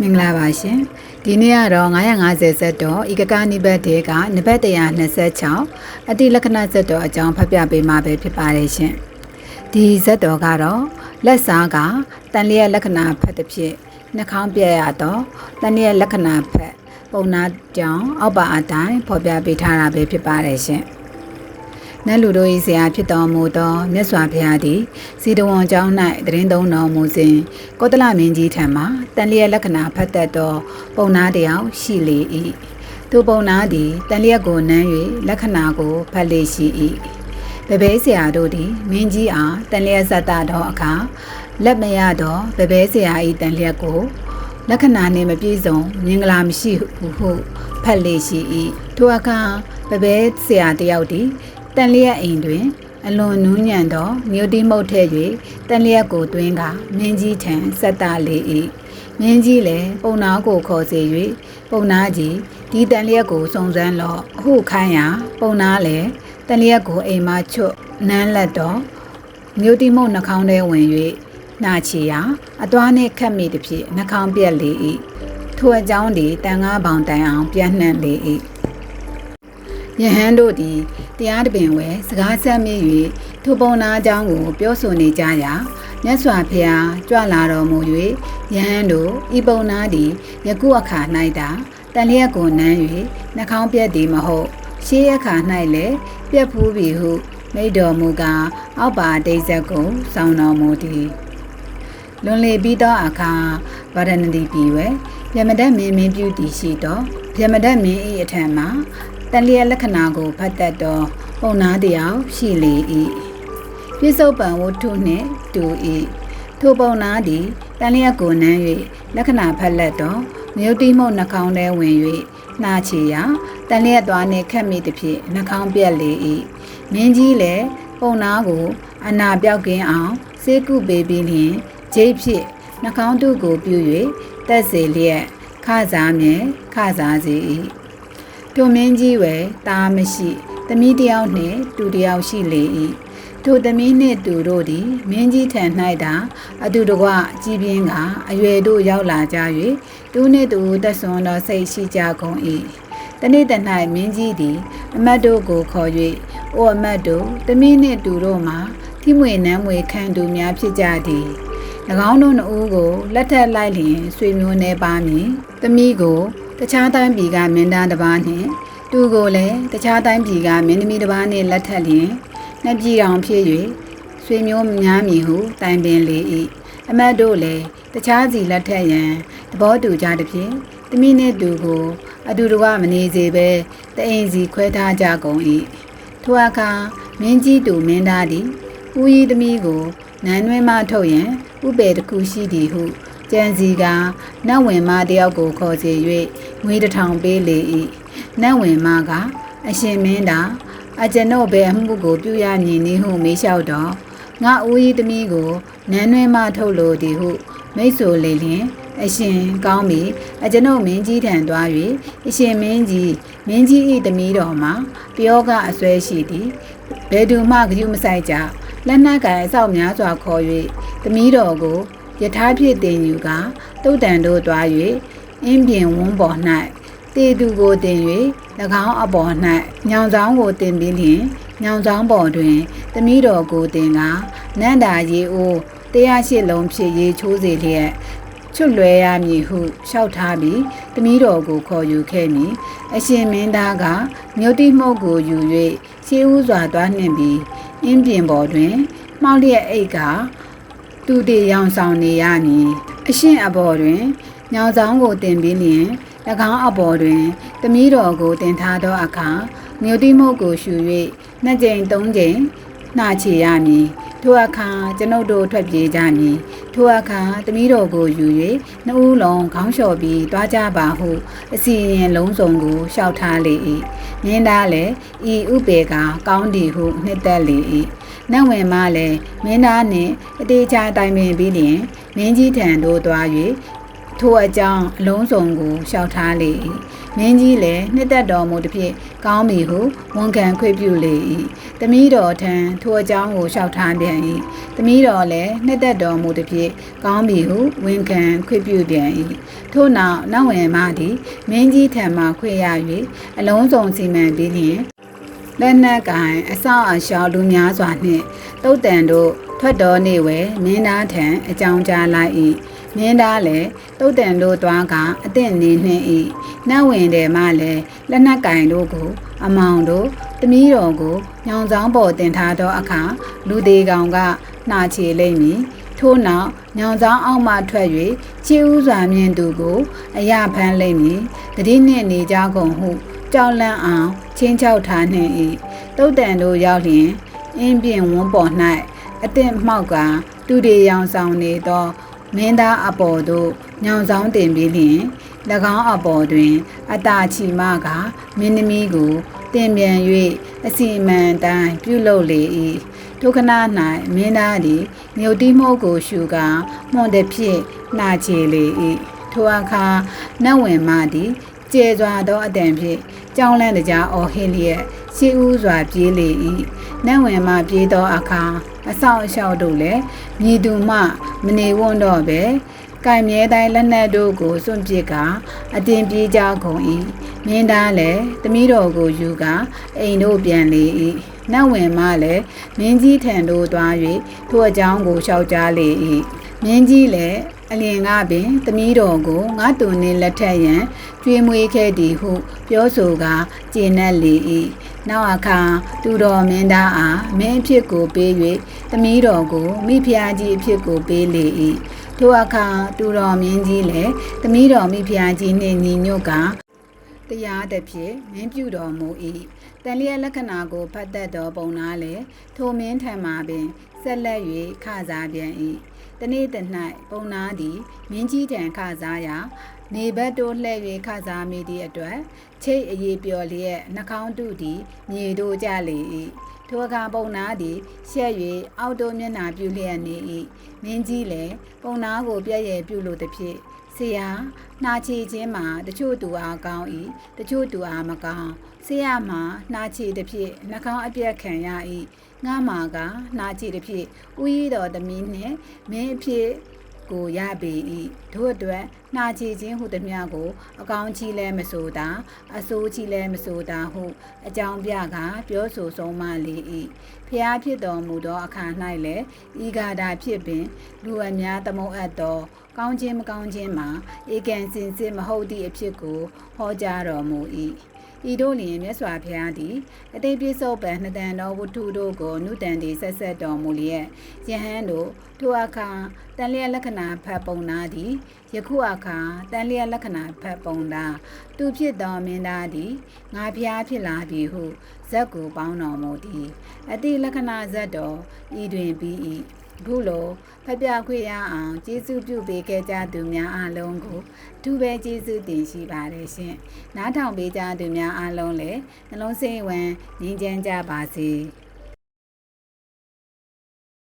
မင်္ဂလာပါရှင်ဒီနေ့ကတော့950ဇက်တော်ဤကကနိဘတ်တေကနဘတ်126အတိလက္ခဏာဇက်တော်အကြောင်းဖတ်ပြပေးမှာပဲဖြစ်ပါတယ်ရှင်ဒီဇက်တော်ကတော့လက်စားကတန်လျက်လက္ခဏာဖတ်တစ်ဖြစ်နှာခေါင်းပြက်ရတော့တန်လျက်လက္ခဏာဖတ်ပုံနာကြောင့်အောက်ပါအတိုင်းဖော်ပြပေးထားတာပဲဖြစ်ပါတယ်ရှင် နတ်လူတို့၏ဆရာဖြစ်တော်မူသောမြတ်စွာဘုရားသည်စီတဝန်ကျောင်း၌တရင်သုံးတော်မူစဉ်ကောသလမင်းကြီးထံမှတန်လျက်လက္ခဏာဖတ်တတ်သော ပုံနာတယောက်ရှိလေ၏သူပုံနာသည်တန်လျက်ကိုနမ်း၍လက္ခဏာကိုဖတ်လေရှိ၏ဘဘဲဆရာတို့သည်မင်းကြီးအားတန်လျက်ဇတ်တာသောအခါလက်မရသောဘဘဲဆရာ၏တန်လျက်ကိုလက္ခဏာနှင့်မပြည့်စုံမင်္ဂလာမရှိဟုဟုဖတ်လေရှိ၏ထိုအခါဘဘဲဆရာတယောက်သည် တန်လျက်အိမ်တွင် အလွန်နူးညံ့သောမြို့တိမုတ်ထဲ့၍တန်လျက်ကိုတွင်းကမင်းကြီးထံဆက်တာလေ၏မင်းကြီးလည်းပုံနာကိုခေါ်စေ၍ပုံနာကြီးဒီတန်လျက်ကိုစုံစမ်းလော့အဟုခိုင်းရာပုံနာလည်းတန်လျက်ကိုအိမ်မှချွတ်နန်းလက်တော့မြို့တိမုတ်နှာခေါင်းထဲဝင်၍နှာချီရာအသွားနှင့်ခတ်မိသည်ဖြင့်နှာခေါင်းပြက်လေ၏ထိုအကြောင်းသည်တန်ငါးပေါင်တိုင်အောင်ပြန့်နှံ့လေ၏ယဟန်တို့သည် တရားတပင်ဝဲစကားဆက်မိ၍ထိုပုံနာအကြောင်းကို ပြောဆိုနေကြရာမြတ်စွာဘုရားကြွလာတော်မူ၍ယဟန်တို့ဤပုံနာသည်ယခုအခါ၌သာတန်လျက်ကိုနမ်း၍နှာခေါင်းပြက်သည်မဟုတ်ရှေးအခါ၌လည်းပြက်ဖူးပြီဟုမိတ်တော်မူကားအောက်ပါတိတ်ဆက်ကိုစောင်းတော်မူသည်လွန်လေပြီးသောအခါဗရဏတိပြည်ဝဲပြမတတ်မင်းမင်းပြုတည်ရှိသောပြမတတ်မင်း၏အထံမှာ တန်လျက်လက္ခဏာကိုဖတ်တတ်သောပုံနာတယောက်ရှိလေ၏ပြစ္ဆုတ်ပံဝတ္ထုနှင့်တူ၏ထိုပုံနာသည်တန်လျက်ကိုနမ်း၍လက္ခဏာဖတ်လက်သောမြို့တိမှုနှာခေါင်းထဲဝင်၍နှာချီရာတန်လျက်သွားနှင့်ခက်မိသည်ဖြင့်နှာခေါင်းပြက်လေ၏မင်းကြီးလည်းပုံနာကိုအနာပြောက်ကင်းအောင်စေကုပေးပြီးလျင်ဂျိတ်ဖြင့်နှာခေါင်းတုကိုပြု၍တက်စေလျက်ခစားမြဲခစားစေ၏ ထိုမင်းကြီးဝယ်တာမရှိသမီးတယောက်နှင့်တူတယောက်ရှိလေ၏ထိုသမီးနှင့်တူတို့သည်မင်းကြီးထံ၌သာအတူတကွကြည်ပြင်းကအရွယ်တို့ရောက်လာကြ၍တူနှင့်တူသက်စွန်သောစိတ်ရှိကြကုန်၏တနေ့တ၌မင်းကြီးသည် အမတ်တို့ကိုခေါ်၍အိုအမတ်တို့သမီးနှင့်တူတို့မှာထိမွေနမ်းမွေခံသူများဖြစ်ကြသည်၎င်းတို့နှစ်ဦးကိုလက်ထက်လိုက်လျင်ဆွေမျိုးနေပါမည်သမီးကို တခြားတိုင်းပြည်ကမင်းသားတစ်ပါးနှင့်သူကိုလည်းတခြားတိုင်းပြည်ကမင်းသမီးတစ်ပါးနှင့်လက်ထက်လျင်နှစ်ပြည်တော်ဖြစ်၍ဆွေမျိုးများမည်ဟုတိုင်ပင်လေ၏အမတ်တို့လည်းတခြားစီလက်ထက်ရန်သဘောတူကြသည်ဖြင့်သမီးနှင့်သူကိုအတူတကွမနေစေဘဲတအိမ်စီခွဲထားကြကုန်၏ထိုအခါမင်းကြီးသူမင်းသားသည်ဦးကြီးသမီးကိုနန်းတွင်မှထုတ်ရန်ဥပေတစ်ခုရှိသည်ဟုကြံစီကနတ်ဝင်မတယောက်ကိုခေါ်စေ၍ ငွေတစ်ထောင်ပေးလေ၏နတ်ဝင်မကအရှင်မင်းသာအကျွန်ုပ်ဘယ်အမှုကိုပြုရမည်နည်းဟုမေးလျှောက်တော့ငါဦးကြီးသမီးကိုနန်းတွင်မှထုတ်လိုသည်ဟု မိတ်ဆိုလေလျင်အရှင်ကောင်းပြီအကျွန်ုပ်မင်းကြီးထံသွား၍အရှင်မင်းကြီးမင်းကြီး၏သမီးတော်မှာပြောကအစွဲရှိသည်ဘယ်သူမှကြည့်မဆိုင်ကြလက်နက်ကန်အဆောက်များစွာခေါ်၍သမီးတော်ကိုယထာဖြစ်တင်ယူကတုတ်တန်တို့တွား၍ အင်းပြင်ဝန်းပေါ်၌တေသူကိုတင်၍၎င်းအပေါ်၌ညောင်ဆောင်ကိုတင်ပြီးလျင်ညောင်ဆောင်ပေါ်တွင်သမီးတော်ကိုတင်ကနန္တာရေအိုးတရားရှိလုံးဖြစ်ရေချိုးစေလျက်ချွတ်လွဲရမည်ဟုလျှောက်ထားပြီးတမီးတော်ကိုခေါ်ယူခဲ့မည်အရှင်မင်းသားကမြို့တိမှုတ်ကိုယူ၍ရှေးဥစွာသွားနှင့်ပြီးအင်းပြင်ပေါ်တွင်မှောက်လျက်အိတ်ကသူတည်ရောင်ဆောင်နေရမည်အရှင်အပေါ်တွင် ညောင်ဆောင်ကိုတင်ပြီးလျင်၎င်းအပေါ်တွင်တမီးတော်ကိုတင်ထားသောအခါမြို့တိမှုတ်ကိုရှူ၍နှစ်ကြိမ်သုံးကြိမ်နှာချေရမည်ထိုအခါကျွန်ုပ်တို့ထွက်ပြေးကြမည်ထိုအခါသမီးတော်ကိုယူ၍နှစ်ဦးလုံးခေါင်းလျှော်ပြီးတွားကြပါဟုအစီရင်လုံးစုံကိုလျှောက်ထားလေ၏မြင်းသားလည်းဤဥပေကကောင်းသည်ဟုနှစ်သက်လေ၏နတ်ဝင်မလည်းမင်းသားနှင့်အတေချာတိုင်ပင်ပြီးလျင်မင်းကြီးထံသို့သွား၍ ထိုအကြောင်းအလုံးစုံကိုလျှောက်ထားလေ၏မင်းကြီးလည်းနှစ်သက်တော်မူသည်ဖြင့်ကောင်းပြီဟုဝန်ခံခွင့်ပြုလေ၏တမီးတော်ထံထိုအကြောင်းကိုလျှောက်ထားပြန်၏တမီးတော်လည်းနှစ်သက်တော်မူသည်ဖြင့်ကောင်းပြီဟုဝန်ခံခွင့်ပြုပြန်၏ထို့နောက်နောက်ဝင်မှသည်မင်းကြီးထံမှခွင့်ရ၍အလုံးစုံစီမံပြီးလျင်လက်နက်ကင်အဆောက်အရှောက်လူများစွာနှင့်တုတ်တန်တို့ထွက်တော်နေဝဲမင်းသားထံအကြောင်းကြားလိုက်၏ မင်းသားလည်းတုတ်တန်တို့သွားကအသင့်နေနှင့်၏နတ်ဝင်တယ်မှလည်းလက်နက်ကင်တို့ကို အမောင်တို့တမီးတော်ကိုညောင်ဆောင်ပေါ်တင်ထားသောအခါလူသေးကောင်ကနှာချေလိမ့်မည်ထို့နောက်ညောင်ဆောင်အောက်မှထွက်၍ချီဥစွာမြင်သူကိုအရဖမ်းလိမ့်မည်တတိနှင့်နေကြကုန်ဟုကြောက်လန့်အောင်ချင်းချောက်ထားနှင့်၏တုတ်တန်တို့ရောက်လျင်အင်းပြင်ဝန်းပေါ်၌အသင့်မှောက်ကတူတွေရောင်ဆောင်နေသော မင်းသားအပေါ်သို့ညောင်ဆောင်တင်ပြီးလျင်၎င်းအပေါ်တွင် အတာချီမကမင်းသမီးကိုတင်ပြန်၍အစီအမံတိုင်းပြုလုပ်လေ၏ဒုက္ခနာ၌မင်းသားသည်မြုပ်တိမှုကိုရှုကာမွန်တဲ့ဖြစ်နှာချေလေ၏ထိုအခါနတ်ဝင်မှသည်ကျဲစွာသောအတန်ဖြင့် ကြောင်းလန့်တကြားအော်ဟစ်လျက်ရှေးဦးစွာပြေးလေ၏နတ်ဝင်မှပြေးသောအခါအဆောင်အရှောက်တို့လည်းမြည်သူမှမနေဝွန်းတော့ပဲကင်မြဲတိုင်းလက်နက်တို့ကိုစွန့်ပစ်ကအတင်ပြေးကြကုန်၏မင်းသားလည်းတမီးတော်ကိုယူကာအိမ်တို့ပြန်လေ၏နတ်ဝင်မှလည်းမင်းကြီးထံသို့သွား၍ထိုအကြောင်းကိုလျှောက်ကြားလေ၏မင်းကြီးလည်း အလျင်ကပင်တမီးတော်ကိုငါတူနှင့်လက်ထက်ရန်ကျွေးမွေးခဲ့သည်ဟု ပြောဆိုကာကျေနပ်လေ၏နောက်အခါသူတော်မင်းသားအားမင်းအဖြစ်ကိုပေး၍တမီးတော်ကိုမိဖုရားကြီးအဖြစ်ကိုပေးလေ၏ထိုအခါသူတော်မင်းကြီးလည်းတမီးတော်မိဖုရားကြီးနှင့်ညီညွတ်ကာ တရားတစ်ဖြစ်မင်းပြုတော်မူ၏တန်လျက်လက္ခဏာကိုဖတ်တတ်သောပုံနာလေထိုမင်းထံမှပင်ဆက်လက်၍ခစားပြန်၏တနေ့တ၌ပုံနာသည်မင်းကြီးထံခစားရာနေဘက်တို့လှဲ့၍ခစားမိသည့်အတွက်ချိတ်အရေးပျော်လျက်နှာခေါင်းတုသည်မြေတို့ကြလေ၏ထိုအခါပုံနာသည်ရှက်၍အောက်တို့မျက်နှာပြုလျက်နေ၏မင်းကြီးလည်းပုံနာကိုပြည့်ရဲ့ပြုလို့သည်ဖြင့် ဆရာနှာချီခြင်းမှာတချို့သူအားကောင်း၏တချို့သူအားမကောင်းဆရာမှာနှာချီသည်ဖြင့်နှာခေါင်းအပြက်ခံရ၏ငါမှာကနှာချီသည်ဖြင့်ဥယျတော်သမီးနှင့်မင်းအဖြစ် ကိုရပေ၏ထို့အတွက်နှာချီခြင်းဟုသည်များကို အကောင်းကြီးလဲမဆိုတာအဆိုးကြီးလဲမဆိုတာဟုအကြောင်းပြကပြောဆိုဆုံးမလေ၏ဖျားဖြစ်တော်မူသောအခါ၌လည်းဤဂါဒဖြစ်ပင်လူအများသမုတ်အပ်သော ကောင်းခြင်းမကောင်းခြင်းမှာဧကန်စင်စစ်မဟုတ်သည့်အဖြစ်ကိုဟောကြားတော်မူ၏ ဤတို့လျင်မြတ်စွာဘုရားသည်အတိတ်ပြစ္ဆုတ်ပံနှစ်တန်တော်ဝတ္ထုတို့ကိုနုတန်တီဆက်ဆက်တော်မူလျက်ယဟန်တို့ထိုအခါတန်လျက်လက္ခဏာဖတ်ပုံနာသည်ယခုအခါတန်လျက်လက္ခဏာဖတ်ပုံနာသူဖြစ်သောမင်းသားသည်ငါဘုရားဖြစ်လာပြီဟုဇက်ကိုပေါင်းတော်မူသည်အတိလက္ခဏာဇက်တော်ဤတွင်ပြီး၏ ခုလိုဖပြခွေရအောင်ကျေးဇူးပြုပေးခဲ့ကြသူများအားလုံးကိုအထူးပဲကျေးဇူးတင်ရှိပါတယ်ရှင်။နားထောင်ပေးကြသူများအားလုံးလည်းနှလုံးစိမ်ဝင်ငြိမ်းချမ်းကြပါစေ။